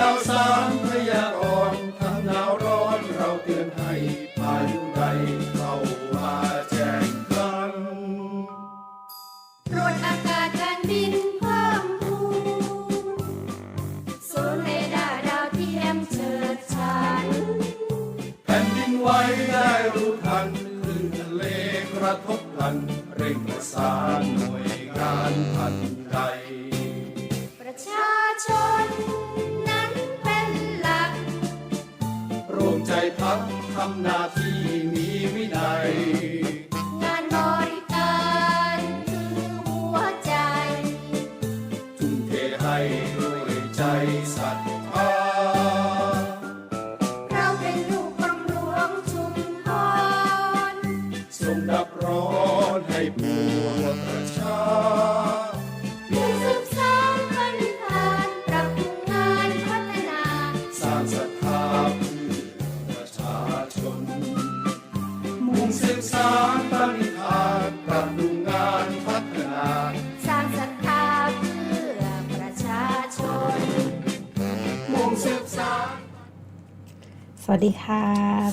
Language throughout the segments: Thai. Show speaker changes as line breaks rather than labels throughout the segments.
ก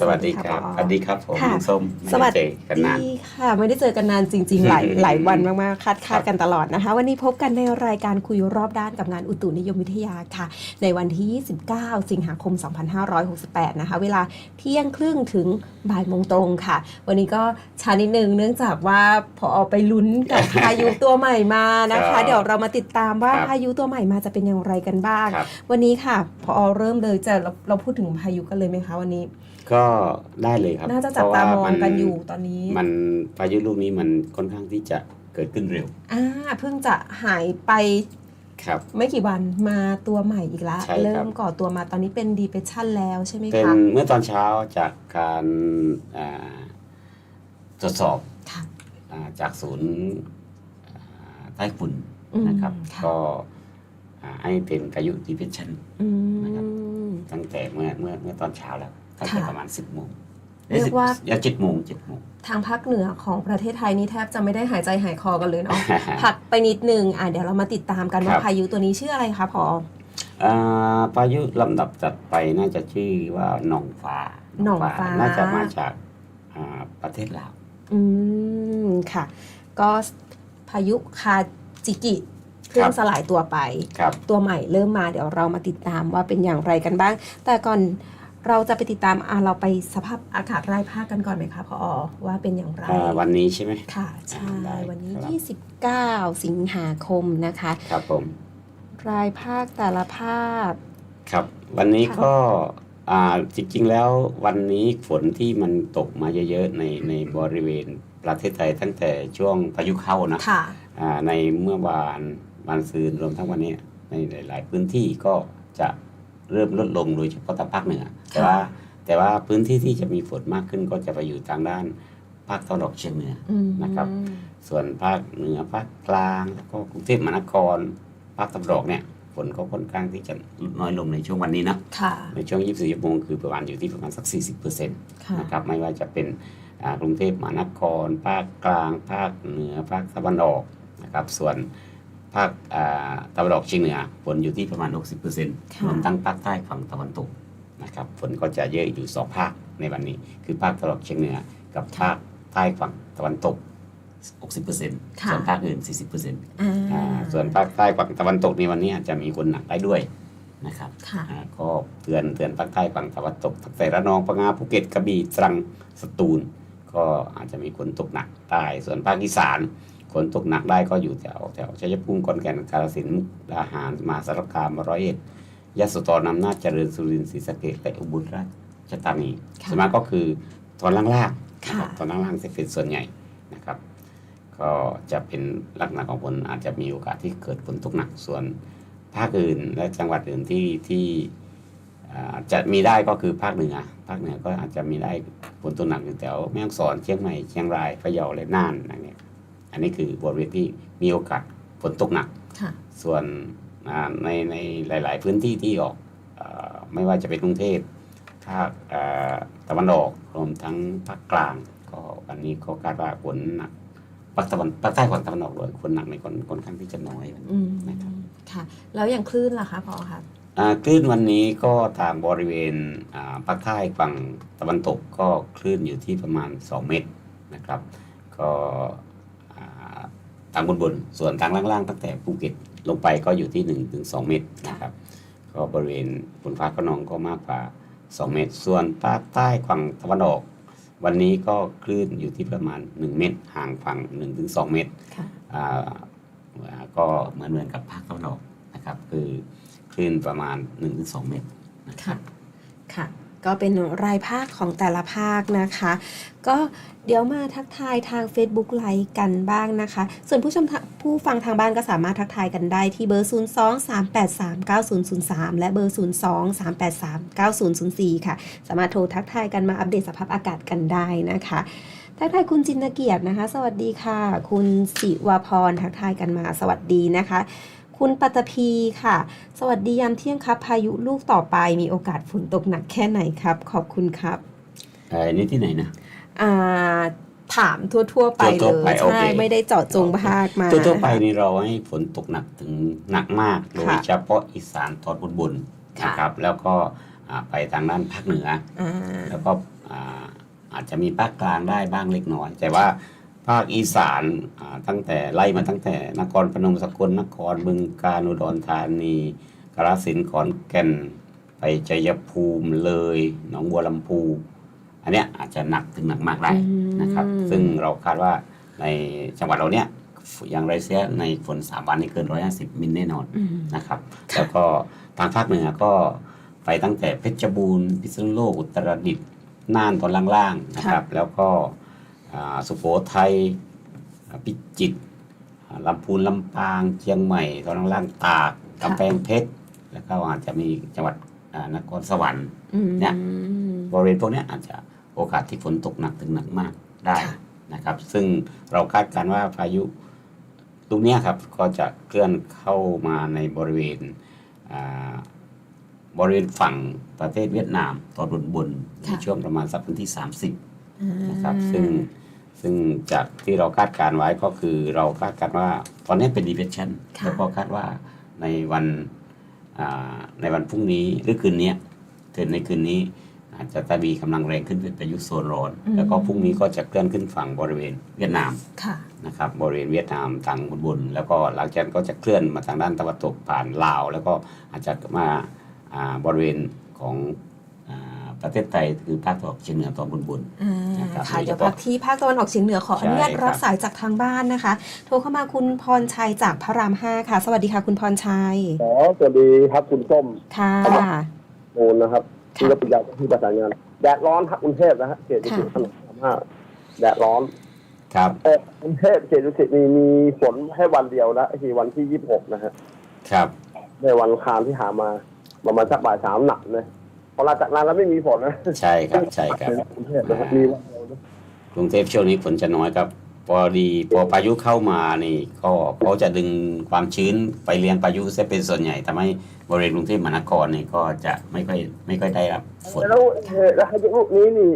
วัสดีครับ
ผอ
สวัสดีครับผม
ค่ะ
น้องส้มไม่
สวัส
ไเจอกันนาน
ดีค่ะ ไม่ได้เจอกันนานจริง ๆ หลาย
อืม
หลายวันมากๆคาด
ครั
คา
บ
ดกันตลอดนะคะ วันนี้พบกันในรายการคุยรอบด้านกับงานอุตุนิยมวิทยาค่ะ ในวันที่ 29 สิงหาคม 2568 นะคะ เวลาเที่ยงครึ่งถึงบ่ายโมงตรงค่ะ วันนี้ก็ช้านิดนึงเนื่องจากว่าพอไปลุ้นกับพายุตัวใหม่มานะ
ครั
คะ
บ
เดี๋ยวเรามาติดตามว่า
ครับ
พายุตัวใหม่มาจะเป็นอย่างไรกันบ้าง
ครับ
วันนี้ค่ะพอเริ่มเลยจะเราเราพูดถึงพายุกันเลยไหมคะวันนี้
ก็ได้เลยครับ
น่าจะจับตามองกันอยู่
เพ
ตอนนี้
ราะว่ามันมันพายุลูกนี้มันค่อนข้างที่จะเกิดขึ้นเร็ว
อ่าเพิ่งจะหายไป
ครับ
ไม่กี่วันมาตัวใหม่อีกแล้ว
ใช่ครับ
เริ่มก่อตัวมาตอนนี้เป็น depression แล้วใช่ไหม
เป็น
คะ
เมื่อตอนเช้าจากการอ่าตรวจสอบ
ค่ะ
อ่าจากศูนย์อ่าใต้ฝุ่น
อืม
นะครับ
ค่ะ
ก็อ่าให้เป็นพายุดีเพชชัน
อื
นะครับ
ม
ตั้งแต่เมื่อเมื่อเมื่อตอนเช้าแล้ว ตั้งแต่
ค่ะ
ประมาณ 10โมง
เรียกว่า
อย่า เจ็ดโมงเจ็ดโมง
ทางภาคเหนือของประเทศไทยนี่แทบจะไม่ได้หายใจหายคอกันเลยเนาะพักไปนิดนึงอะเดี๋ยวเรามาติดตามกันว่า
ครับ
พายุตัวนี้ชื่ออะไรคะพอ
อ่าพายุลำดับจัดไปน่าจะชื่อว่าหนองฟ้า
หนองฟ้า
น่าจะมาจากอ่าประเทศลาว
อืมค่ะ ก็พายุคาจิกิเพิ่
ครั
ง
บ
สลายตัวไป
ครับ
ตัวใหม่เริ่มมาเดี๋ยวเรามาติดตามว่าเป็นอย่างไรกันบ้าง แต่ก่อน เราจะไปติดตามอะเราไปสภาพอากาศรายภาคกันก่อนไหมคะพอว่าเป็นอย่างไร
อ่าวันนี้ใช่ไหม
ค่ะใช่
ได้
วันนี้
ครับ
29 สิงหาคมนะคะ
ครับผม
รายภาคแต่ละภาค
ครับ วันนี้
ค่ะ
ก็อ่าจริงๆแล้ววันนี้ฝนที่มันตกมาเยอะๆในในบริเวณประเทศไทยตั้งแต่ช่วงพายุเข้านะ
ค่ะ
อ่าในเมื่อวานวันซืนรวมทั้งวันนี้ในหลาย ๆ พื้นที่ก็จะ เริ่มลดลงโดยเฉพาะทางภาคเหนือแต่ว่าแต่ว่าพื้นที่ที่จะมีฝนมากขึ้นก็จะไปอยู่ทางด้านภาคตะวันออกเฉียงเหนือ
อืม
นะครับ ส่วนภาคเหนือภาคกลางแล้วก็กรุงเทพมหานคร ภาคตะวันออกเนี่ยฝนก็ค่อนข้างที่จะลดน้อยลงในช่วงวันนี้นะ
ค่ะ
ในช่วง 24 ชั่วโมงคือประมาณอยู่ที่ประมาณสัก 40%
ค่ะ
นะครับไม่ว่าจะเป็นอ่ากรุงเทพมหานคร ภาคกลาง ภาคเหนือภาคตะวันออกนะครับส่วน ภาคอ่าตะวันออกเฉียงเหนือฝนอยู่ที่ประมาณ 60%รวมทั้งภาคใต้ฝั่งตะวันตกนะครับฝนก็จะเยอะอยู่สองภาคในวันนี้ คือภาคตะวันออกเฉียงเหนือ กับภาคใต้ฝั่งตะวันตก 60%
ค่ะ
ส่วนภาคอื่น 40%
อ่า
อ่าส่วนภาคใต้ฝั่งตะวันตกในวันนี้อาจจะมีคนหนักได้ด้วยนะครับ
ค่ะ
อ่าก็เตือนเตือนภาคใต้ฝั่งตะวันตกตั้งแต่ระนองพังงาภูเก็ตกระบี่ตรังสตูล ก็อาจจะมีฝนตกหนักใต้ส่วนภาคอีสาน ฝนตกหนักได้ก็อยู่แถวแถวชัยภูมิขอนแก่นกาฬสินธุ์มุกดาหารมหาสารคามร้อยเอ็ดยโสธรอำนาจเจริญสุรินทร์ศรีสะเกษและอุบลราชธานี
ค่ะ
ส่วนมากก็คือตอนล่างๆนะครับ
ค่ะ
ตอนล่างๆจะเป็นส่วนใหญ่นะครับ ก็จะเป็นลักษณะของฝนอาจจะมีโอกาสที่เกิดฝนตกหนักส่วนภาคอื่นและจังหวัดอื่นที่ที่อ่าจะมีได้ก็คือภาคเหนือภาคเหนือก็อาจจะมีได้ฝนตกหนักอยู่แถวแม่ฮ่องสอนเชียงใหม่เชียงรายพะเยาและน่านอะไรเงี้ย อันนี้คือบริเวณที่มีโอกาสฝนตกหนัก
ค่ะ
ส่วนอ่าในในหลาย ๆ พื้นที่ที่ออกเออไม่ว่าจะเป็นกรุงเทพภาคเอ่อตะวันออกรวมทั้งภาคกลาง ก็วันนี้ก็คาดว่าฝนหนักภาคตะวันภาคใต้ฝั่งตะวันออกเลยฝนหนักในคนค่อนข้างที่จะน้อย
อืม
นะครับ
ค่ะแล้วอย่างคลื่นล่ะคะพอคะ
อ่าคลื่นวันนี้ก็ทางบริเวณอ่าภาคใต้ฝั่งตะวันตกก็คลื่นอยู่ที่ประมาณ 2 เมตรนะครับ ก็อ่า ทางบนบนๆส่วนทางล่างๆตั้งแต่ภูเก็ตลงไปก็อยู่ที่1ถึง2เมตรนะครับก็บริเวณฝนฟ้าขนองก็มากกว่า 2 เมตร ส่วนภาคใต้ฝั่งตะวันออก วันนี้ก็คลื่นอยู่ที่ประมาณ 1 เมตร ห่างฝั่ง1ถึง2เมตร
ค่ะ
อ่าอ่าก็เหมือนเหมือนกับภาคตะวันออกนะครับ คือคลื่นประมาณ 1-2 เมตรนะครับ
ค่ะ ก็เป็นรายภาคของแต่ละภาคนะคะ ก็เดี๋ยวมาทักทายทาง Facebook ไลฟ์กันบ้างนะคะ ส่วนผู้ชมผู้ฟังทางบ้านก็สามารถทักทายกันได้ที่เบอร์ 0 2 3 8 3 9 0 0 3 และเบอร์ 0 2 3 8 3 9 0 0 4 ค่ะ สามารถโทรทักทายกันมาอัปเดตสภาพอากาศกันได้นะคะทักทายคุณจินตเกียรตินะคะ สวัสดีค่ะ คุณสิวพรทักทายกันมาสวัสดีนะคะ คุณปัตตภีค่ะ สวัสดียามเที่ยงครับ พายุลูกต่อไปมีโอกาสฝนตกหนักแค่ไหนครับ ขอบคุณครับ
เอ่อนี่ที่ไหนนะ
อ่าถามทั่ว ๆ ไป
ทั่
เล
วๆไป
ย
โอเค
ใช่ไม่ได้เจาะจงภาคมา
ทั่วๆไป
นะคะ
นี่เราให้ฝนตกหนักถึงหนักมาก โดย
ค่ะ
เฉพาะอีสานตอนบนบนๆ
ค่ะ
นะครับ แล้วก็อ่าไปทางด้านภาคเหนือ
อ่า
แล้วก็อ่าอาจจะมีภาคกลางได้บ้างเล็กน้อย แต่ว่า ภาคอีสานอ่าตั้งแต่ไล่มาตั้งแต่นครพนมสกลนครบึงกาฬอุดรธานีกาฬสินธุ์ขอนแก่น ไปชัยภูมิเลยหนองบัวลำพู อันเนี้ยอาจจะหนักถึงหนักมากได้นะครับ
อืม
ซึ่งเราคาดว่าในจังหวัดเราเนี้ยอย่างไรเสียในฝนสามวันนี้เกิน 150 มิลแน่นอน
อืม
นะครับ
ค่ะ
แล้วก็ทางภาคเหนือก็ไปตั้งแต่เพชรบูรณ์พิษณุโลกอุตรดิตถ์น่านตอนล่างๆนะครับ แล้วก็อ่า สุโขทัยอ่าพิจิตรอ่าลำพูนลำปางเชียงใหม่ตอนล่างๆตากกำแพงเพชรแล้วก็อาจจะมีจังหวัดอ่านครสวรรค์
อืม
เนี่ยบริเวณพวกเนี้ยอาจจะโอกาสที่ฝนตกหนักถึงหนักมากได้
ค่ะ
นะครับ ซึ่งเราคาดการณ์ว่าพายุลูกเนี้ยครับก็จะเคลื่อนเข้ามาในบริเวณอ่าบริเวณฝั่งประเทศเวียดนามตอนบนบนๆใน
ค่ะ
ช่วงประมาณสักวันที่ 30
อ่า
นะครับซึ่งซึ่งจากที่เราคาดการณ์ไว้ก็คือเราคาดการณ์ว่า ตอนนี้เป็น depression
ค่ะ
แล้วก็คาดว่าในวันอ่าในวันพรุ่งนี้หรือคืนนี้คืนในคืนนี้อาจจะตะบีกำลังแรงขึ้นเป็นพายุโซนร้อน แล้วก็พรุ่งนี้ก็จะเคลื่อนขึ้นฝั่งบริเวณเวียดนาม
ค่ะ
นะครับบริเวณเวียดนามทางบนๆแล้วก็หลังจากนั้นก็จะเคลื่อนมาทางด้านตะวันตกผ่านลาว แล้วก็อาจจะมาอ่าบริเวณของอ่า ประเทศไทยคือภาคตะวันออกเฉียงเหนือตอนบน
อ่า
นะครับ
ค่ะ
โดยเฉพาะ
เดี๋ยวพักที่ภาคตะวันออกเฉียงเหนือขออนุญาต
ใช่ครับ
รับสายจากทางบ้านนะคะ โทรเข้ามาคุณพรชัยจากพระรามห้าค่ะ สวัสดีค่ะ คุณพรชัย
อ๋อสวัสดีครับคุณส้ม
ค่ะ
โอนนะครับที่รับปริญญาที่ประสานงานแดดร้อนครับกรุงเทพนะฮะเขตดุสิตถนนสามห้าแดดร้อน
ๆครับ
เออกรุงเทพเขตดุสิตมีมีฝนแค่วันเดียวนะคือวันที่ยี่สิบหกนะฮะ
ครับ
ในวันอังคารที่หามาประมาณสักบ่ายสามหนักเลย พอหลังจากนั้นแล้วไม่มีฝนนะ
ใช่ครับใช่ครับ
ในกรุงเทพนะครับมีวันเดียวนะ
กรุงเทพช่วงนี้ฝนจะน้อยครับ พอดีพอพายุเข้ามานี่ก็เขาจะดึงความชื้นไปเลี้ยงพายุซะเป็นส่วนใหญ่ทำให้บริเวณกรุงเทพมหานครนี่ก็จะไม่ค่อยไม่ค่อยได้รับฝน
แล้วเอ่อแล้วพายุลูกนี้นี่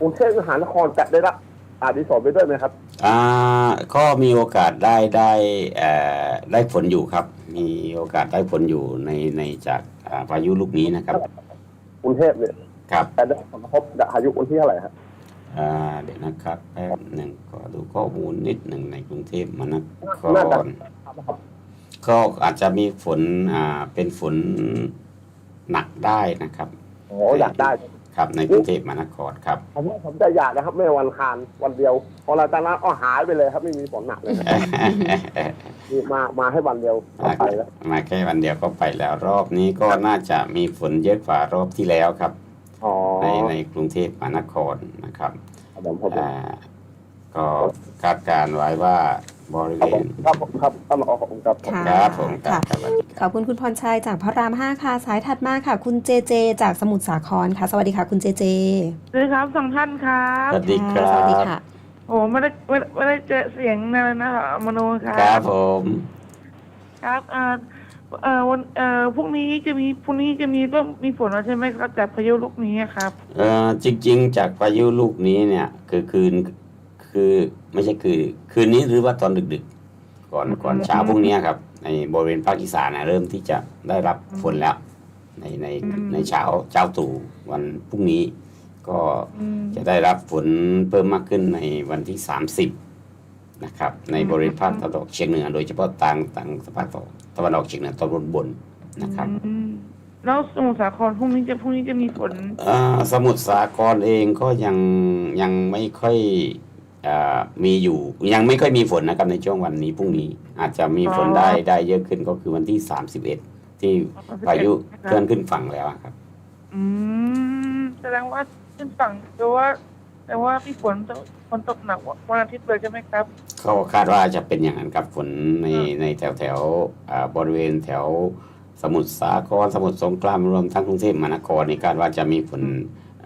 กรุงเทพมหานครจะได้รับอาดิสรไปด้วยไหมครับ
อ่าก็มีโอกาสได้ได้เอ่อได้ฝนอยู่ครับ มีโอกาสได้ฝนอยู่ในในจากอ่าพายุลูกนี้นะครับ
กรุงเทพเนี่ย
ครับ
จะได้ผลกระทบจากพายุวันที่เท่าไหร่ครับ
อ่าเดี๋ยวนะครับแป๊บหนึ่งก็ดูข้อมูลนิดหนึ่งในกรุงเทพมหานค
น่าจะ
รก็อาจจะมีฝนอ่าเป็นฝนหนักได้นะครับ
อ๋ออยากได้
ครับในกรุงเทพมหานครครับ
ผมว่าผมจะอยากนะครับ ไม่วันอังคารวันเดียว พอหลังจากนั้นก็หายไปเลยครับไม่มีฝนหนักเลยครับคือมามาให้วันเดียวก็ไปแล้ว
มาแค่วันเดียวก็ไปแล้ว รอบนี้ก็น่าจะมีฝนเยอะกว่ารอบที่แล้วครับ
อ๋อ
ในในกรุงเทพมหานครนะครับ
ครับผมผม
อ่าก็คาดการณ์ไว้ว่า บริ
ครับ
เว
ผม
ณ
ครับผมครับต้องขอขอบคุณครับ
ค่ะ
ครับผมครั
ค่ะ
บครับสวัสดีค
ข
รั
อ
บบ
คุณคุณพรชัยจากพระรามห้าค่ะ สายถัดมาค่ะ คุณเจเจ จากสมุทรสาครค่ะ สวัสดีค่ะ คุณเจเจ
สวัสดีครับสองท่านครับ
สวัสดีครั
สวัสดี
บ
ค่ะ
โอ้ไม่ได้ไม่ได้ไม่ได้เจอเสียงนานนะครับมโนครับ
ครับผม
ครับเอ่อเอ่อวันเอ่อพรุ่งนี้จะมีพรุ่งนี้จะมีเริ่มมีฝนแล้วใช่ไหมครับจากพายุลูกนี้ครับ
เอ่อจริง ๆ จากพายุลูกนี้เนี่ย คือคืน คือไม่ใช่คือ คืนนี้หรือว่าตอนดึกๆ ก่อนก่อนเช้าพรุ่งนี้ครับ ในบริเวณภาคอีสานนะเริ่มที่จะได้รับฝนแล้ว ในใน
อืม
ในเช้าเช้าตรู่วันพรุ่งนี้ ก็
อืม
จะได้รับฝนเพิ่มมากขึ้นในวันที่ 30 นะครับ ในบริเวณภาคตะวันออกเฉียงเหนือ โดยเฉพาะทางทางภาคตะวันออกเฉียงเหนือตอนบนบนๆนะครับ
อืมแล้วสมุทรสาครพรุ่งนี้จะพรุ่งนี้จะมีฝน
อ่าสมุทรสาครเองก็ยังยังไม่ค่อยอา มีอยู่ยังไม่ค่อยมีฝนนะครับในช่วงวันนี้พรุ่งนี้อาจจะมีฝนได้ได้เยอะขึ้นก็คือวันที่31ที่พายุเคลื่อนขึ้นฝั่งแล้วอะครับ
อืมแสดงว่าขึ้นฝั่งแต่ว่าแต่ว่าพี่ฝนตกฝนตกหนักวันอาทิตย์เลยใช่ไหมครับ
เขาคาดว่าจะเป็นอย่างนั้นครับฝนในในแถวแถวอ่าบริเวณแถวสมุทรสาครสมุทรสงครามรวมทั้งกรุงเทพมหานครนี่คาดว่าจะมีฝน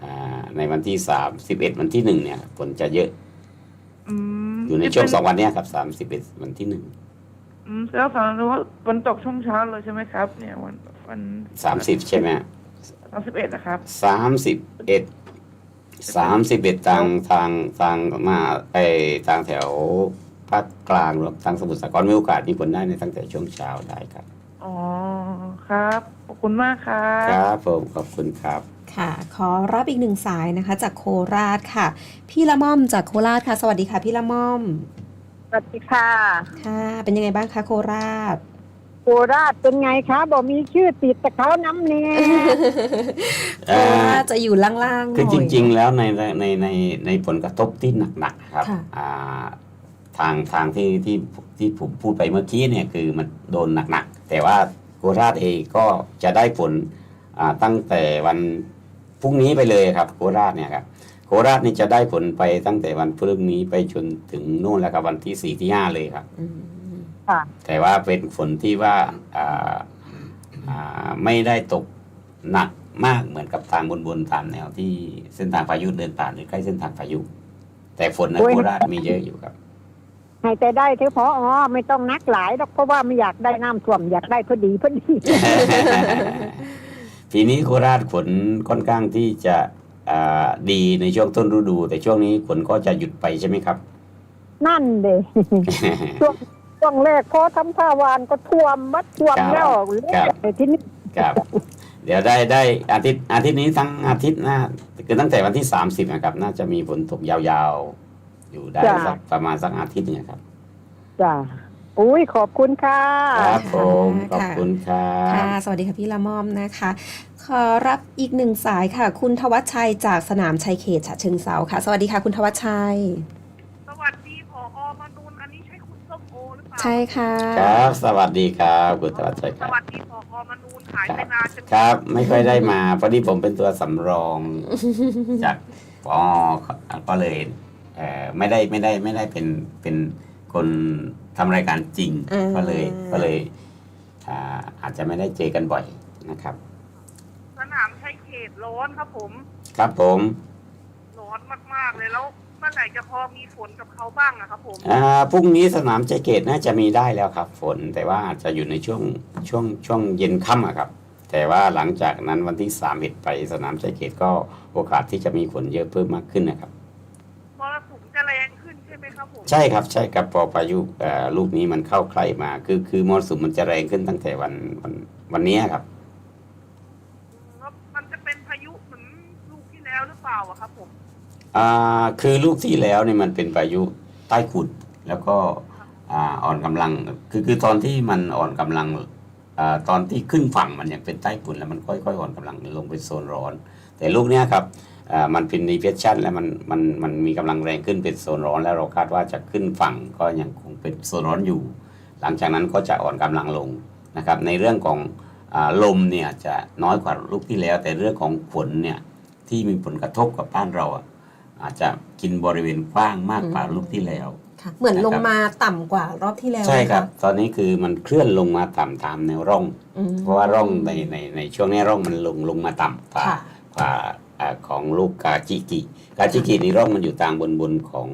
อ่าในวันที่สามสิบเอ็ดวันที่หนึ่งเนี่ยฝนจะเยอะ
อืม
อยู่ในช่วงสองวันเนี้ยครับสามสิบเอ็ดวันที่หนึ่ง
อืมแล้วสารรู้ว่าฝนตกช่วงเช้าเลยใช่ไหมครับ เนี่ยวันวัน
สามสิบใช่ไหม
สามสิบเอ็ดนะครับ
สามสิบเอ็ดสามสิบเอ็ดทางทางทางมาไอทางแถวภาคกลางรวมทั้งสมุทรสาครมีโอกาสมีฝนได้ในตั้งแต่ช่วงเช้าได้ครับ
อ๋อครับ ขอบคุณมากครับ
ครับผมขอบคุณครับ
ค่ะ ขอรับอีกหนึ่งสายนะคะ จากโคราชค่ะ พี่ละม่อมจากโคราชค่ะ สวัสดีค่ะ พี่ละม่อม
สวัสดีค่ะ
ค่ะ เป็นยังไงบ้างคะโคราช
โคราชเป็นไงคะบอกมีชื่อติดแต่เขาน้ำเนี่ย
โคราชจะอยู่ล่างๆหน่
คือ
อย
จริง ๆ แล้วในในในในผลกระทบที่หนักๆครับ
ค่ะ
อ่าทางทางที่ที่ที่ผมพูดไปเมื่อกี้เนี่ยคือมันโดนหนักๆ แต่ว่าโคราชเองก็จะได้ผลอ่าตั้งแต่วันพ รุ่งนี้ไปเลยครับโคราชเนี่ยครับโคราชนี่จะได้ผลไปตั้งแต่วันพรุ่งนี้ไปจนถึงนู่นแล้วครับวันที่สี่ที่ห้าเลยครับ
อืม
ค่ะ
แต่ว่าเป็นฝนที่ว่าอ่าอ่าไม่ได้ตกหนักมากเหมือนกับทางบนบนๆตามแนวที่เส้นทางพายุเดินผ่านหรือใกล้เส้นทางพายุ แต่ฝนใน
โอ้ย
โคราชมีเยอะอยู่ครับ
ให้แต่ได้เถอะพออ๋อไม่ต้องนักหลายหรอกเพราะว่าไม่อยากได้น้ำท่วมอยากได้พอดีพอดี
ทีนี้โคราชฝนค่อนข้างที่จะอ่าดีในช่วงต้นฤดู แต่ช่วงนี้ฝนก็จะหยุดไปใช่ไหมครับ
นั่นเด้ช่วงช่วงแรกพอทำท่าวานก็ท่วมมัดท่วม
ครับ
แล้ว
ครับ
แต่ที่นี่
ครับ เดี๋ยวได้ได้อาทิตย์อาทิตย์นี้ทั้งอาทิตย์หน้าคือตั้งแต่วันที่สามสิบนะครับ น่าจะมีฝนตกยาวๆ อยู่ได้สักประมาณสักอาทิตย์หนึงครับ
จ้ะ อุ้ยขอบคุณค่ะ
ครับผมขอบ
ค่ะ
คุณครั
ค่ะ
บ
สวัสดีค่ะพี่ละม่อมนะคะ ขอรับอีกหนึ่งสายค่ะ คุณทวัชชัยจากสนามชัยเขตฉะเชิงเซาค่ะ สวัสดีค่ะ คุณทวัชชัย
สวัสดีผอมานูนอันนี้ใช่คุณส้มโอหรือเปล่า
ใช่ค่ะ
ครับ สวัสดีครับคุณตวัชชัยค
ส
รับ
วัสดีผอมานูนหายไปนานจัง
ครับ ไม่ค่อยได้มาพอดีผมเป็นตัวสำรองจากปอก็เลยเอ่อไม่ได้ไม่ได้ไม่ได้เป็นเป็นคน ทำรายการจริง
อ่า
ก็เลยก็เลยอ่าอาจจะไม่ได้เจอกันบ่อยนะครับ
สนามชัยเขตร้อนครับผม
ครับผม
ร้อนมากๆเลยแล้วเมื่อไหร่จะพอมีฝนกับเขาบ้างอะครับผม
อ่าพรุ่งนี้สนามใจเกตน่าจะมีได้แล้วครับ ฝนแต่ว่าอาจจะอยู่ในช่วงช่วงช่วงเย็นค่ำอะครับ แต่ว่าหลังจากนั้นวันที่สามเอ็ดไปสนามใจเกตก็โอกาสที่จะมีฝนเยอะเพิ่มมากขึ้นนะครับ
มรสุมจะแรงขึ้น ใช่ไหมครับผม
ใช่ครับใช่ครับพอพายุเอ่อลูกนี้มันเข้าใกล้มา คือคือมรสุมมันจะแรงขึ้นตั้งแต่วันวันวันนี้ครับ
แล้วมันจะเป็นพายุเหมือนลูกที่แล้วหรือเปล่าอะครับผม
อ่าคือลูกที่แล้วเนี่ยมันเป็นพายุใต้ขุดแล้วก็อ่าอ่อนกำลังคือคือตอนที่มันอ่อนกำลังอ่าตอนที่ขึ้นฝั่งมันยังเป็นใต้ขุนแล้วมันค่อยๆอ่อนกำลังลงเป็นโซนร้อน แต่ลูกเนี้ยครับอ่า มันเป็นดีเพชชันแล้วมันมันมันมีกำลังแรงขึ้นเป็นโซนร้อน แล้วเราคาดว่าจะขึ้นฝั่งก็ยังคงเป็นโซนร้อนอยู่ หลังจากนั้นก็จะอ่อนกำลังลงนะครับในเรื่องของอาลมเนี่ยจะน้อยกว่าลูกที่แล้ว แต่เรื่องของฝนเนี่ยที่มีผลกระทบกับบ้านเราอะอาจจะกินบริเวณกว้างมากกว่า
อืม
ลูกที่แล้ว
ค่ะเหมือน
นะครับ
ลงมาต่ำกว่ารอบที่แล้ว
ใช่ครับ
นะะ
ตอนนี้คือมันเคลื่อนลงมาต่ำตามแนวร่อง
อืม
เพราะว่าร่องในในในช่วงนี้ร่องมันลงลงมาต่ำกว่า
ค่ะ
กว่า อ่าของลูกกาจิกิ กาจิกินี่ร่องมันอยู่ตามบนบนของ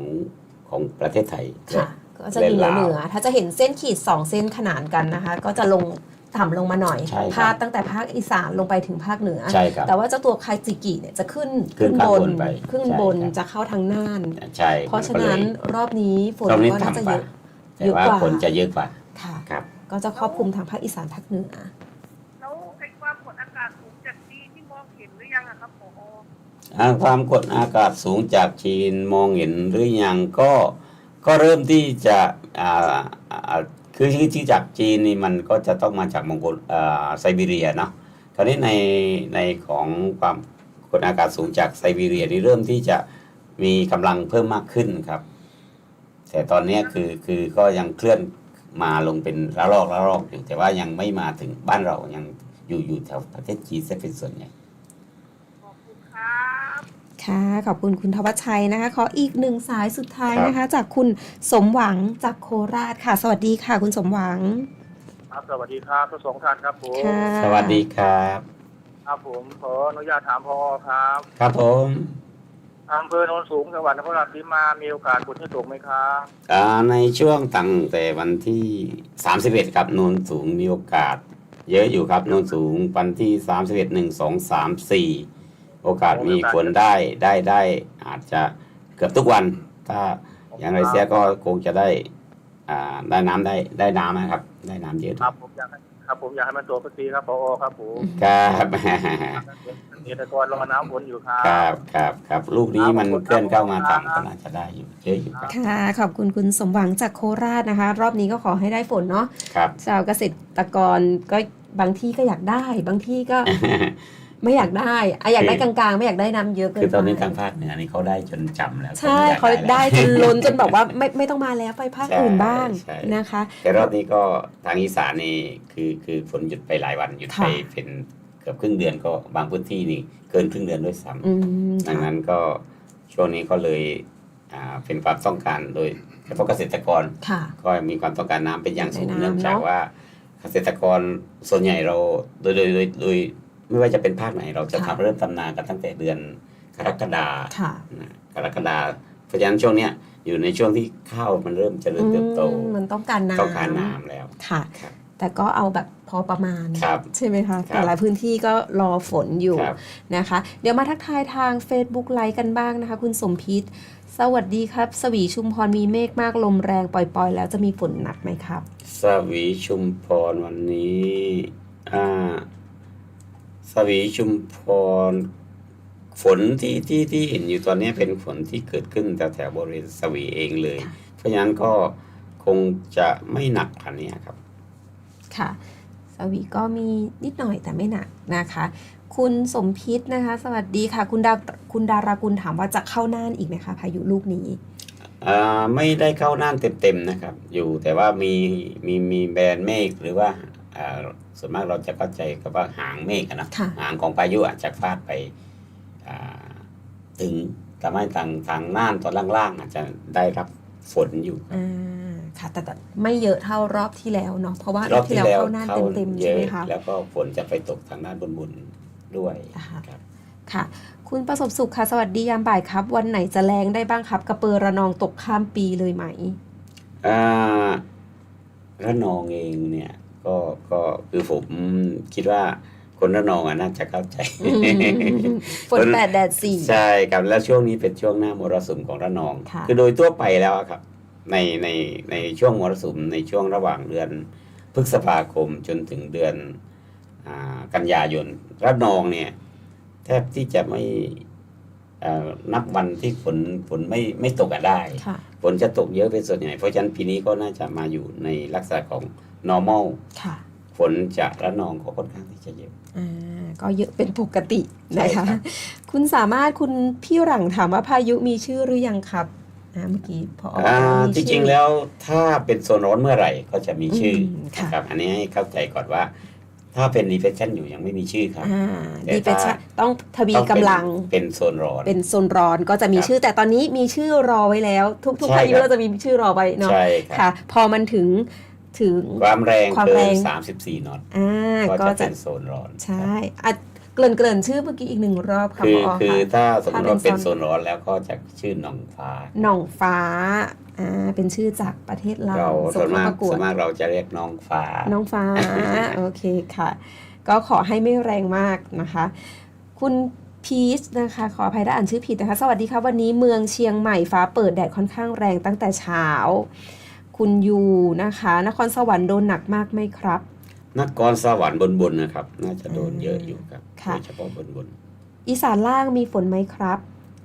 ของประเทศไทย
ค่ะก็จะมีเหนือเหนือ ถ้าจะเห็นเส้นขีดสองเส้นขนานกันนะคะ ก็จะลงต่ำลงมาหน่อย
ใช่ครับ
พาดตั้งแต่ภาคอีสานลงไปถึงภาคเหนือ
ใช่ครับ
แต่ว่าเจ้าตัวคาจิกิเนี่ยจะขึ้น
ขึ้นข้างบนไป
ขึ้น
ใช่
บน
ครับ
จะเข้าทางน่าน
ใช่
เพราะฉะ
มัก็ล
นั้น
ย
รอบนี้ฝน
รอบนี้
ก็น่าจะ
ต่ำก
เย
ว่า
อะ
แต่ว่า
เยอะกว่า
ฝนจะเยอะกว่า
ค่ะ
ครับ
ก็จะครอบคลุมทางภาคอีสานภาคเหนือ
แล้วไอ้ความกดอากาศสูง เห็นหรือยังอะครับผอ
อ่า ความกดอากาศสูงจากจีนมองเห็นหรือยังก็ก็เริ่มที่จะอ่าคือคือที่จากจีนนี่มันก็จะต้องมาจากมองโกลไซบีเรียเนาะคราวนี้ในในของความกดอากาศสูงจากไซบีเรียนี่เริ่มที่จะมีกำลังเพิ่มมากขึ้นครับ แต่ตอนนี้คือคือก็ยังเคลื่อนมาลงเป็นระลอกระลอกอยู่แต่ว่ายังไม่มาถึงบ้านเรายังอยู่อยู่แถวประเทศจีนซะเป็นส่วนใหญ่
ค่ะ
ขอบคุณคุณทวัชชัยนะคะ ขออีกหนึ่งสายสุดท้าย
ครับ
นะคะ จากคุณสมหวังจากโคราชค่ะ สวัสดีค่ะ คุณสมหวัง
ครับสวัสดีครับทั้งสองท่านครับผม
ค่ะ
สวัสดีครับ
ครับผมขออนุญาตถามพอครับ
ครับผม
อำเภอโนนสูงจังหวัดนครราชสีมา มีโอกาสฝนจะตกไหมครับ
อ่าในช่วงตั้งแต่วันที่31ครับโนนสูงมีโอกาส เยอะอยู่ครับโนนสูงวันที่31 1 2 3 4 โอกาสมีฝนได้ได้ได้อาจจะเกือบทุกวัน ถ้าอย่างไรเสียก็คงจะได้อ่าได้น้ำได้ได้น้ำนะครับ ได้น้ำเยอะ
ครับผมอยากให้ครับผมอยากให้มันตกสักทีครับพอครับผม
ครับ
เกษตรกรรอน้ำฝนอยู่ครั
ครับบครับครับลูกนี้มันเคลื่อนเข้ามาต่ำก็น่าจะได้อยู่เยอะอยู่ครับ
ค่ะขอบคุณคุณสมหวังจากโคราชนะคะ รอบนี้ก็ขอให้ได้ฝนเนาะ
ครับ
ชาวเกษตรกรก็บางที่ก็อยากได้ บางที่ก็ ไม่อยากได้อะอยากได้กลางๆ ไม่อยากได้น้ำเยอะเกิน
คือตอนนี้
ไป
ทางภาคเหนือนี่เขาได้จนจำแล้ว
ใช่
ม่อยก
เขาได้
แล้ว
จนล้นจนแบบว่าไม่ไม่ต้องมาแล้วไปภาค
ใช่
อื่นบ้าง
ใช่
นะคะ
แต่รอบนี้ก็ทางอีสานนี่คือคือฝนหยุดไปหลายวันหยุดไป
ค่ะ
เป็นเกือบครึ่งเดือนก็บางพื้นที่นี่เกินครึ่งเดือนด้วยซ้
อืมำ
ดัง
ค่ะ
นั้นก็ช่วงนี้ก็เลยอ่าเป็นความต้องการโดยเฉพาะเกษตรกร
ค่ะ
ก็มีความต้องการน้ำเป็นอย่างสูง
ได้น้ำ
เนื่องจาก
เนอะ
ว่าเกษตรกรส่วนใหญ่เราโดยโดยโดยโดย ไม่ว่าจะเป็นภาคไหนเราจะทำเริ่มทำนากันตั้งแต่เดือนกรกฎา
ค่ะ
นะกรกฎาเพราะฉะนั้นช่วงเนี้ยอยู่ในช่วงที่ข้าวมันเริ่มเจริญเติบโต
อืมมันต้องการน้ำ
ต้องการน้ำแล้ว
ค่ะ
ครับ
แต่ก็เอาแบบพอประมาณ
ครับ
ใช่ไหมคะ
ครับ
แต่หลายพื้นที่ก็รอฝนอยู่
ครับ
นะคะ เดี๋ยวมาทักทายทาง Facebook ไลค์กันบ้างนะคะ คุณสมพิษสวัสดีครับ สวีชุมพรมีเมฆมากลมแรงปล่อย ๆ แล้วจะมีฝนหนักไหมครับ
สวีชุมพรวันนี้อ่า สวีชุมพรฝนที่ที่ที่เห็นอยู่ตอนนี้เป็นฝนที่เกิดขึ้นแถวแถวๆบริเวณสวีเองเลย เพราะฉะนั้นก็คงจะไม่หนักขนาดนี้ครับ
ค่ะ สวีก็มีนิดหน่อยแต่ไม่หนักนะคะ คุณสมพิษนะคะ สวัสดีค่ะ คุณดาคุณดารากุลถามว่าจะเข้าน่านอีกไหมคะพายุลูกนี้
อ่าไม่ได้เข้าน่านเต็มๆนะครับ อยู่แต่ว่ามีมีมีแบรนด์เมฆหรือว่าอ่า ส่วนมากเราจะเข้าใจกับว่าหางเมฆอะนะ
ค่ะ
หางของพายุอาจจะฟาดไปอ่าถึงทำให้ทางทางน่านตอนล่างๆอาจจะได้รับฝนอยู่ครับ
อ่าค่ะแต่แต่ไม่เยอะเท่ารอบที่แล้วเนาะเพราะว่ารร
อ
อ
บบที่
ที่แล้ว
แล้ว
เข้าน่าน
เข้า
เต็มๆ
เย
ใช่ไหม
อะ
คะ
แล้วก็ฝนจะไปตกทางด้านบนๆด้วย
อ่าฮะ
ครับ
ค่ะ คุณประสบสุขค่ะสวัสดียามบ่ายครับ วันไหนจะแรงได้บ้างครับ กระเปอระนองตกข้ามปีเลยไหม
อ่าระนองเองเนี่ย ก็ก็คือผมคิดว่าคนระนองอะน่าจะเข้าใจ
ฝนแปดแดดสี่
ใช่ครับแล้วช่วงนี้เป็นช่วงหน้ามรสุมของระนอง
ค่ะ
อโดยทั่วไปแล้วอะครับ ในในในช่วงมรสุมในช่วงระหว่างเดือนพฤษภาคมจนถึงเดือนอากันยายนระนองเนี่ย แทบที่จะไม่เอ่อนับวันที่ฝนฝนไม่ไม่ตกอะได้
ค่ะ
ฝนจะตกเยอะเป็นส่วนใหญ่เพราะฉะนั้นปีนี้ก็น่าจะมาอยู่ในลักษณะของ normal
ค่ะ
ฝนจะระนองก็ค่อนข้างที่จะเยอะ
อ่าก็เยอะเป็นปกตินะ
ใช่ครั
คะ
บ
คุณสามารถคุณพี่หลังถามว่าพายุมีชื่อหรือยังครับอ่าเมื่อกี้พอ
อ่า
มี
จ
ชื่อ
ริงๆแล้วถ้าเป็นโซนร้อนเมื่อไหร่ก็จะมีชื่ออ
มค่ะ
นะครับอันนี้ให้เข้าใจก่อนว่า ถ้าเป็น depression อยู่ยังไม่มีชื่อครับ
อ่า
แต่
ดีเป็น
ถ้า
ต้องทวี
ต้อง
กำ
เป็น
ลัง
เป็นโซนร้อน
เป็นโซนร้อนก็จะมี
ครับ
ชื่อ แต่ตอนนี้มีชื่อรอไว้แล้ว ทุกทุก
ใช่
พายุ
ครับ
เราจะมีชื่อรอไว้เนาะ
ใช่ครับ
ค่ะ พอมันถึง ถึง
ความแรง
ความ
เกิ
แร
น
ง
34นอต
อ่า
ก็
ก็
จะ
จะ
เป็นโซนร้อน
ใช่อะเกริ่นเกริ่นชื่อเมื่อกี้อีกหนึ่งรอบค่ะ
คือ
พอ
คือ
ค่ะ
ถ้าสมมติว่า
ถ้าเป็
เป็นน
โซ
โซ
น
นร้อนแล้วก็จะชื่อหนองฟ้า
หน่องฟ้าอ่าเป็นชื่อจากประเทศลา
เรา
ว
ส่วน
เข้
มาก
ประกว
ส่
ด
วนมากเราจะเรียกน้องฟ้า
น้องฟ้าโอเคค่ะ ก็ขอให้ไม่แรงมากนะคะ คุณพีชนะคะขออภัยถ้าอ่านชื่อผิดนะคะ สวัสดีครับวันนี้เมืองเชียงใหม่ฟ้าเปิดแดดค่อนข้างแรงตั้งแต่เช้า คุณยูนะคะ นครสวรรค์โดนหนักมากไหมครับ
นครสวรรค์บนบนๆนะครับ น่าจะโดนเยอะอยู่ครับ
ค่ะ
โดยเฉพาะบนบน
อีสานล่างมีฝนไหมครับ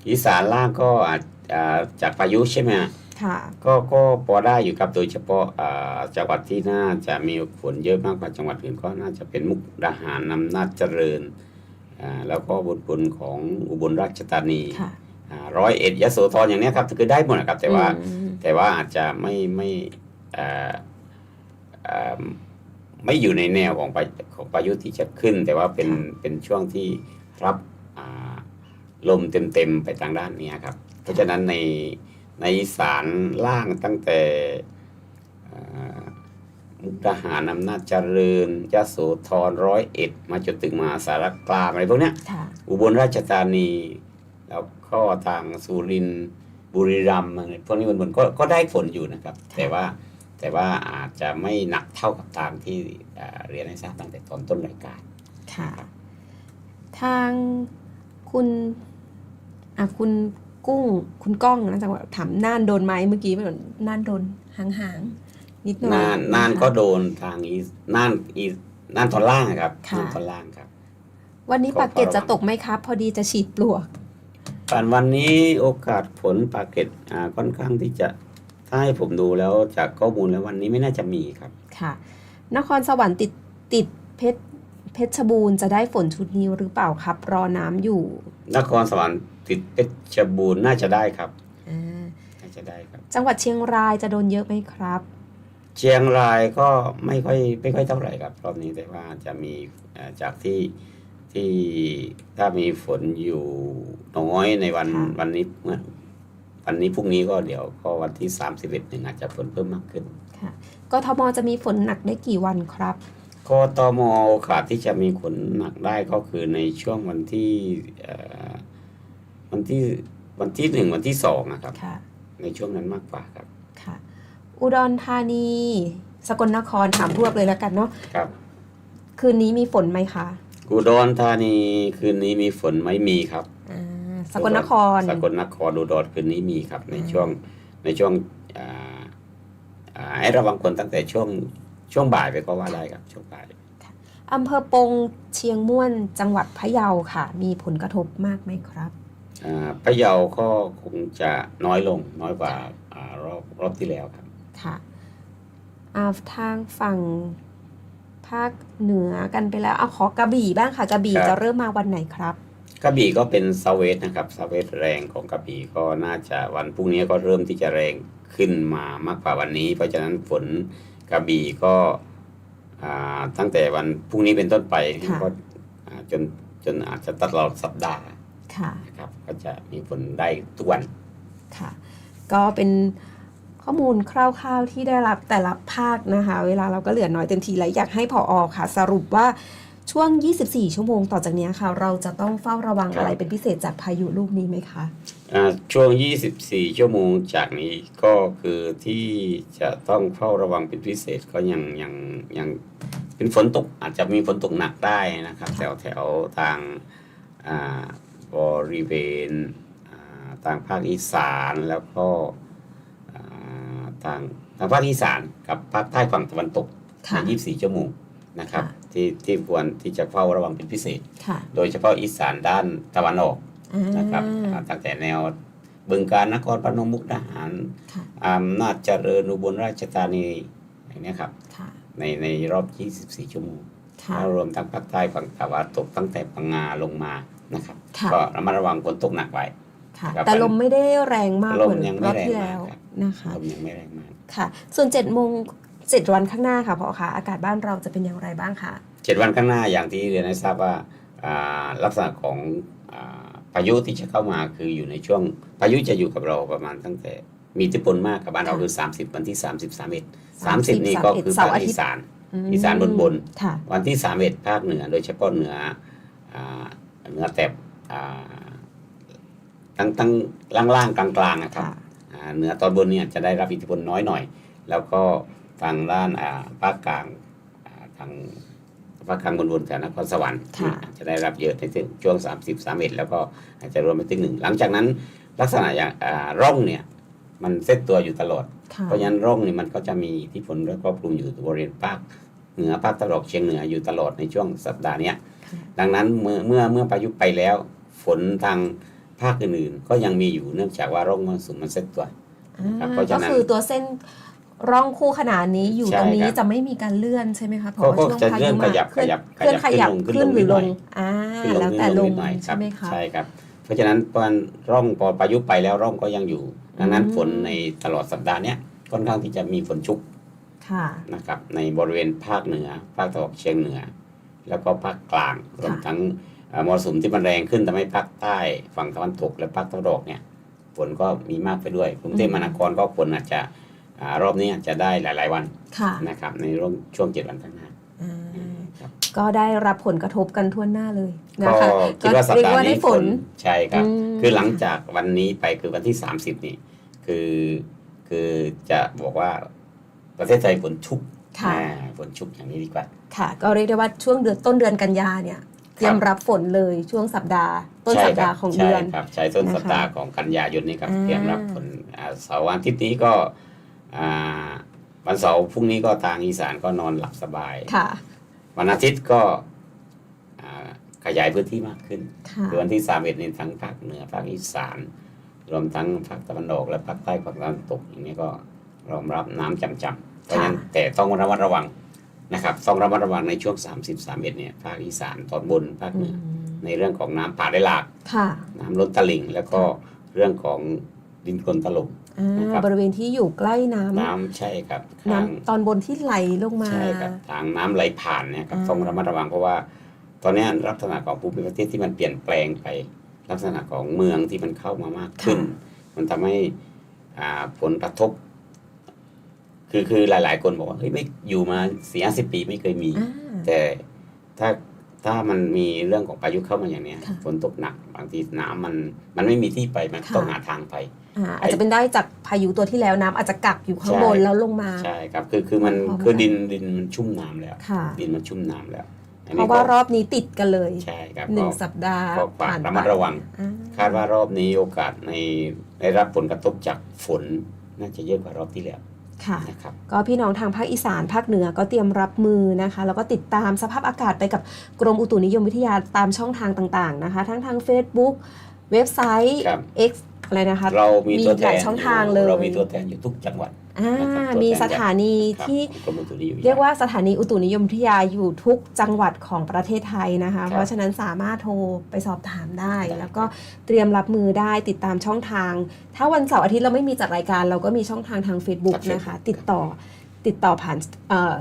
อีสานล่างก็อาจอ่าจากพายุใช่ไหมฮะ
ค่ะ
ก็ก็พอได้อยู่ครับโดยเฉพาะอ่าจังหวัดที่น่าจะมีฝนเยอะมากกว่าจังหวัดอื่นก็น่าจะเป็นมุกดาหารนำนาจเจริญอ่าแล้วก็บนบนของอุบลราชธานี
ค่ะ
อ่าร้อยเอ็ดยโสธรอย่างเนี้ยครับคือได้หมดนะครับแต่ว่า
อืม
แต่ว่าอาจจะไม่ไม่เอ่อเอ่อไม่อยู่ในแนวของพาของพายุที่จะขึ้น แต่ว่าเป็นเป็นช่วงที่รับอ่าลมเต็มๆไปทางด้านเนี้ยครับ เพราะฉะนั้นในในอีสารล่างตั้งแต่อ่ามุกดาหารอำนาจเจริญยโสธรร้อยเอ็ดมาจนถึงมหาสารกลางอะไรพวกเนี้ย
ค่ะ
อุบลราชธานี แล้วก็ทางสุรินทร์ บุรีรัมย์อะไรพวกนี้บนบนก็ก็ได้ฝนอยู่นะครับ แต่ว่าแต่ว่าอาจจะไม่หนักเท่ากับตามที่อ่าเรียนให้ทราบตั้งแต่ตอนต้นรายการ
ค่ะ ทางคุณอะคุณกุ้งคุณก้องนะจังหวะถามน่านโดนไหมเมื่อกี้เหมือนน่านโดนหางหางๆนิดหน่อย
น่านน่าน
คะ
ก็โดนทางอีสน่านอีน่านตอนล่างนะครับ
ค่ะ
น่านตอนล่างครับ
วันนี้
ก็
ปากเกร็ด
ระวัง
จะตกไหมครับ พอดีจะฉีดปลวก
การวันนี้โอกาสฝนปากเกร็ดอ่าค่อนข้างที่จะถ้าให้ผมดูแล้วจากข้อมูลแล้ววันนี้ไม่น่าจะมีครับ
ค่ะ นครสวรรค์ติดติดเพชรเพชรบูรณ์จะได้ฝนชุดนี้หรือเปล่าครับ รอน้ำอยู่
นครสวรรค์ติดเพชรบูรณ์น่าจะได้ครับ
อ่า
น่าจะได้ครับ
จังหวัดเชียงรายจะโดนเยอะไหมครับ
เชียงรายก็ไม่ค่อยไม่ค่อยเท่าไหร่ครับรอบนี้แต่ว่าจะมีเอ่อจากที่ ที่ถ้ามีฝนอยู่น้อยในวัน
ค่ะ
วันนี้เมื่อวันนี้พรุ่งนี้ก็เดี๋ยวก็วันที่สามสิบเอ็ดหนึ่งอาจจะฝนเพิ่มมากขึ้น
ค่ะกทมจะมีฝนหนักได้กี่วันครับ
ก็ตมโอกาสที่จะมีฝนหนักได้ก็คือในช่วงวันที่เอ่อวันที่วันที่หนึ่งวันที่สองนะครับ
ค่ะ
ในช่วงนั้นมากกว่าครับ
ค่ะ อุดรธานี สกลนครถามรวบเลยแล้วกันเนาะ
ครับ
คืนนี้มีฝนไหมคะ
อุดรธานีคืนนี้มีฝนไหม่มีครับ
อ่าสกลนคร
สกลนครอุดรคืนนี้มีครับ ในช่วงในช่วงอ่าอ่าให้ระวังฝนตั้งแต่ช่วงช่วงบ่ายไปก็ว่าได้ครับ ช่วงบ่าย
อำเภอปงเชียงม่วนจังหวัดพะเยาค่ะ มีผลกระทบมากไหมครับ
อ่าพะเยาก็คงจะน้อยลงน้อยกว่าอ่ารอบรอบที่แล้วครับ
ค่ะอ่าทางฝั่ง ภาคเหนือกันไปแล้วเอาขอกระบี่บ้างค่ะกระบี่
ครับ
จะเริ่มมาวันไหนครับ
กระบี่ก็เป็นซาเวสนะครับซาเวสแรงของกระบี่ก็น่าจะวันพรุ่งนี้ก็เริ่มที่จะแรงขึ้นมามากกว่าวันนี้ เพราะฉะนั้นฝนกระบี่ก็อ่าตั้งแต่วันพรุ่งนี้เป็นต้นไป
ค่ะ
ก็อ่าจนจนอาจจะตลอดสัปดาห์
ค่ะ
นะครับ ก็จะมีฝนได้ทุกวัน
ค่ะ ก็เป็น ข้อมูลคร่าวๆที่ได้รับแต่ละภาคนะคะ เวลาเราก็เหลือน้อยเต็มทีแล้วอยากให้พออค่ะ สรุปว่าช่วง 24 ชั่วโมงต่อจากนี้ค่ะ เราจะต้องเฝ้าระวังอะไรเป็นพิเศษจากพายุลูกนี้ไหมคะ
ช่วง 24 ชั่วโมงจากนี้ก็คือที่จะต้องเฝ้าระวังเป็นพิเศษก็ยังยังยังเป็นฝนตกอาจจะมีฝนตกหนักได้นะครับ แถวแถวทางบริเวณอ่าทางภาคอีสานแล้วก็ ทางทางภาคอีสานกับภาคใต้ฝั่งตะวันตก
ค่ะ
ใน24 ชั่วโมงนะครับ
ค่ะ
ที่ที่ควรที่จะเฝ้าระวังเป็นพิเศษ
ค่ะ
โดยเฉพาะอีสานด้านตะวันออก
อ่า
นะครับอ่าตั้งแต่แนวบึงการนครพนมมุกดาหาร
ค่ะ
อำนาจเจริญอุบลราชธานีอย่างนี้ยครับ
ค่ะ
ในในรอบ 24 ชั่วโมง
ค่ะ
แล้วรวมทั้งภาคใต้ฝั่งตะวันตกตั้งแต่พังงาลงมานะครับ
ค่ะ
ก็ระมัดระวังฝนตกหนักไว้
ค่ะ
ครับ
แต่ลมไม่ได้แรงมาก
ลม
เหมือน
ยังไม่
รอบที่
แรง
แล้ว
มากครับ
นะคะ
ลมยังไม่แรงมาก
ค่ะ ส่วน7โมง7วันข้างหน้าค่ะพอคะอากาศบ้านเราจะเป็นอย่างไรบ้างคะ
เจ็ดวันข้างหน้าอย่างที่เรียนให้ทราบว่าอ่าลักษณะของอาพายุที่จะเข้ามาคืออยู่ในช่วงพายุจะอยู่กับเราประมาณตั้งแต่มีอิทธิพลมากกับบ้านเราคือ 30 วันที่ 30 31 30 นี่ก็คือ
เสา
ภา
ร์
ค
อาทิ
อี
ตย์
สาน
ม
อีสานบน
ค่ะ
วันที่ 31 ภาคเหนือ โดยเฉพาะเหนืออ่าเหนือแถบอ่าตั้งตั้งล่างๆกลางๆนะครับ
ค่ะ
อ่า เหนือตอนบนเนี่ยจะได้รับอิทธิพลน้อยหน่อย แล้วก็ทางด้านอ่าภาคกลางอ่าทางภาคกลางบนบนๆแถวนครสวรรค์
ค่ะ
อาจจะได้รับเยอะในช่วง 30 31 แล้วก็อาจจะรวมไปถึงหนึ่งหลังจากนั้นลักษณะอย่างอ่าร่องเนี่ยมันเซตตัวอยู่ตลอด
ค่ะ
เพราะฉะนั้นร่องนี่มันก็จะมีอิทธิพลและครอบคลุมอยู่บริเวณภาคเหนือภาคตะวันออกเฉียงเหนืออยู่ตลอดในช่วงสัปดาห์เนี้ย
ค่ะ
ดังนั้นเมื่อเมื่อเมื่อพายุไปแล้ว ฝนทาง ภาคอื่นๆ ก็ยังมีอยู่เนื่องจากว่าร่องมรสุมมันเซตตัว
อ่า
ครับเพราะฉะ
ก็
นั้น
คือตัวเส้นร่องคู่ขนานนี้อยู่
ใช่
ตรงนี้
ครับ
จะไม่มีการเลื่อนใช่ไหมคะเพราะ
ก็
ว่าช่วง
จะ
พา
เลื่
ยุ
อน
มา
ขยับ
เคลื่อน
ขยับ
เคลื่อน
ข
ข
ยั
ยั
บบขึ้
ขึ้
น
น
ลง
หรือ
นิดห
ล
น่อย
งอ่า
ขึ้นลง
แล้วแต่ล
นิ
ม
ดหน่อยค
ใช่
รับ
ไหมคะ
ใช่ครับ เพราะฉะนั้นตอนร่องพอพายุไปแล้วร่องก็ยังอยู่ดังนั้น
อืม
ฝนในตลอดสัปดาห์เนี้ยค่อนข้างที่จะมีฝนชุก
ค่ะ
นะครับในบริเวณภาคเหนือ ภาคตะวันออกเฉียงเหนือ แล้วก็ภาคกลางรวมทั้งเอ่อ มรสุมที่มันแรงขึ้นทำให้ภาคใต้ฝั่งตะวันตกและภาคตะวันออกเนี่ยฝนก็มีมากไปด้วยกรุงเทพ
อืม
มหานครก็ฝนอาจจะอ่ารอบนี้อาจจะได้หลาย ๆ วัน
ค่ะ
นะครับในช่วงช่วงเจ็ดวันข้างหน้า
อ่า
ครับ
ก็ได้รับผลกระทบกันทั่วหน้าเลย
ก็
นะคะ
คิดว่าสัป
เรีย
ดากห์
ว่าได้
นี้
ฝ
ฝ
น
นใช่ครับ
อืม
คือหลังจากวันนี้ไปคือวันที่ 30 นี่คือคือจะบอกว่าประเทศไทยฝนชุก
ค่ะ
อ่าฝนชุกอย่างนี้ดีกว่า
ค่ะ ก็เรียกได้ว่าช่วงเดือนต้นเดือนกันยาเนี่ย เตรียมรับฝนเลยช่วงสัปดาห์ ต้น
ใช่
สัป
ครั
ดา
บ
ห์ของเดือน
ใช่ครับใช่ต้น
นะคะ
สัปดาห์ของกันยายนนี้ครับ
อ่า
เตรียมรับฝนอ่าเสาร์วันอาทิตย์นี้ก็อ่าวันเสาร์พรุ่งนี้ก็ทางอีสานก็นอนหลับสบาย
ค่ะ
วันอาทิตย์ก็อ่าขยายพื้นที่มากขึ้น
ค่ะ
คือวันที่สามเอ็ดนี่ทั้งภาคเหนือภาคอีสาน รวมทั้งภาคตะวันออกและภาคใต้ภาคตะวันตกอย่างนี้ก็รองรับน้ำจำๆเพราะฉะนั้นแต่ต้องระมัดระวัง นะครับต้องระมัดระวังในช่วง 30 31เนี่ยภาคอีสานตอนบนภาคเหนืออในเรื่องของน้ำป่าได้หลาก
ค่ะ
น้ำล้นตลิ่งแล้วก็เรื่องของดินโคลนถล่ม
อ่า
นะครับ
บริเวณที่อยู่ใกล้น้ำ
น้ำใช่ครับ
น้
ทางำ
ตอนบนที่ไหลลงมา
ใช่ครับทางน้ำไหลผ่านเนี่ยครับ
อ่า
ต้องระมัดระวังเพราะว่า ตอนนี้ลักษณะของภูมิประเทศที่มันเปลี่ยนแปลงไปลักษณะของเมืองที่มันเข้ามามากขึ้น มันทำให้อ่าผลกระทบ คือคือหลาย ๆ คนบอกว่าเฮ้ยไม่อยู่มาสี่ห้าสิบปีไม่เคยมี
อ่า
แต่ถ้าถ้ามันมีเรื่องของพายุเข้ามาอย่างเนี้ย
ค่ะ
ฝนตกหนักบางทีน้ำมันมันไม่มีที่ไปมัน
ค่ะ
ต้องหาทางไป
อ่าอาจจะเป็นได้จากพายุตัวที่แล้วน้ำอาจจะกักอยู่ข้างบน
ใช่
แล้วลงมา
ใช่ครับคือคือมัน
พร้อมๆ
คือ
กัน
ดินดินมันชุ่มน้ำแล้ว
ค่ะ
ดินมันชุ่มน้ำแล้วอัน
เพ
นี้
ราะ
ก็
ว่ารอบนี้ติดกันเลย
ใช่ครับ
หนึ่ง
ก็
สัปดาห์
ก็ฝาก
ผ่าน
ระมัด
ไประ
วัง
อ่
คาดว่ารอบนี้โอกาสในได้รับผลกระทบจากฝนน่าจะเยอะกว่ารอบที่แล้ว
ค่ะ
นะครับ
ก็พี่น้องทางภาคอีสานภาคเหนือก็เตรียมรับมือนะคะ แล้วก็ติดตามสภาพอากาศไปกับกรมอุตุนิยมวิทยาตามช่องทางต่างๆนะคะ ทั้งทาง Facebook เว็บไซต์
ครับ
X อะไรนะคะ
เรามีตัวแท
หลาย
น
ช่องทางเลย
เรามีตัวแทนอยู่ทุกจังหวัด
อ่า
นะครับตัวแทน
มีสถานี
ครับ
ที่
ของกรมอุตุนิยมวิทยา
เรียกว่าสถานีอุตุนิยมวิทยาอยู่ทุกจังหวัดของประเทศไทยนะคะ
ครับ
เพราะฉะนั้นสามารถโทรไปสอบถามได้
ได้
แล้วก็เตรียมรับมือได้ติดตามช่องทาง ถ้าวันเสาร์อาทิตย์เราไม่มีจัดรายการ เราก็มีช่องทางทาง Facebook นะคะ ติดต่อติดต่อผ่านเอ่อ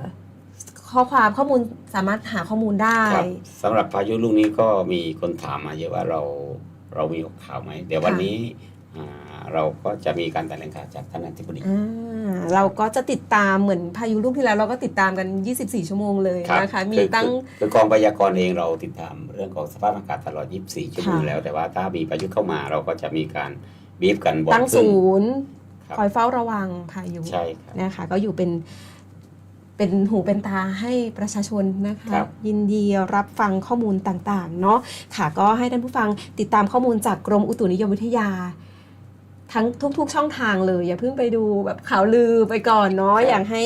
ข้อความข้อมูลสามารถหาข้อมูลได้
ครับสำหรับพายุลูกนี้ก็มีคนถามมาเยอะว่าเราเรามีข่าวไหมเดี๋ยววันนี้อ่า เราก็จะมีการแถลงข่าวจากท่านอธิบดี
อ่าเราก็จะติดตามเหมือนพายุลูกที่แล้วเราก็ติดตามกัน 24 ชั่วโมงเลย
ครับ
นะคะ มี
คือ
ตั้ง
คือคือกองพยากรณ์เองเราติดตามเรื่องของสภาพอากาศตลอด 24 ชั่วโมง
ค่ะ
แล้ว แต่ว่าถ้ามีพายุเข้ามาเราก็จะมีการบีฟกันบ่อย
ตั้ง
ขึ้น
ศูนย์
ครับ
คอยเฝ้าระวังพายุ
ใช่ครับ
นะคะ ก็อยู่เป็นเป็นหูเป็นตาให้ประชาชนนะคะ
ครับ
ยินดีรับฟังข้อมูลต่างๆ เนาะค่ะก็ให้ท่านผู้ฟังติดตามข้อมูลจากกรมอุตุนิยมวิทยา ทั้งทุก ๆ ช่องทางเลย อย่าเพิ่งไปดูแบบข่าวลือไปก่อนเนาะอยากให้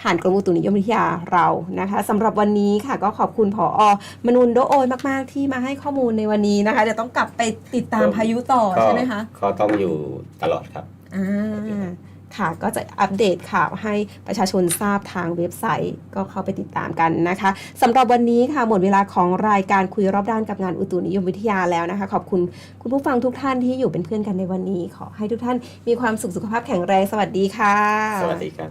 ผ่านกรมอุตุนิยมวิทยาเรานะคะสำหรับวันนี้ค่ะก็ขอบคุณผอมนุนโดโอยมาก ๆ ที่มาให้ข้อมูลในวันนี้นะคะเดี๋ยวต้องกลับไปติดตามพายุต่อ
ก็
ใช่ไหมคะ
ก็ต้องอยู่ตลอดครับ
อ่า ค่ะ ก็จะอัปเดตข่าวให้ประชาชนทราบทางเว็บไซต์ก็เข้าไปติดตามกันนะคะสำหรับวันนี้ค่ะหมดเวลาของรายการคุยรอบด้านกับงานอุตุนิยมวิทยาแล้วนะคะ ขอบคุณคุณผู้ฟังทุกท่านที่อยู่เป็นเพื่อนกันในวันนี้ ขอให้ทุกท่านมีความสุขสุขภาพแข็งแรงสวัสดีค่ะ
สวัสดีครับ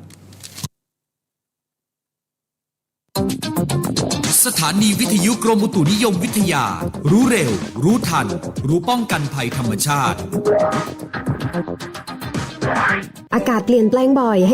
สถานีวิทยุกรมอุตุนิยมวิทยา รู้เร็ว รู้ทัน รู้ป้องกันภัยธรรมชาติ
อากาศเปลี่ยนแปลงบ่อยให้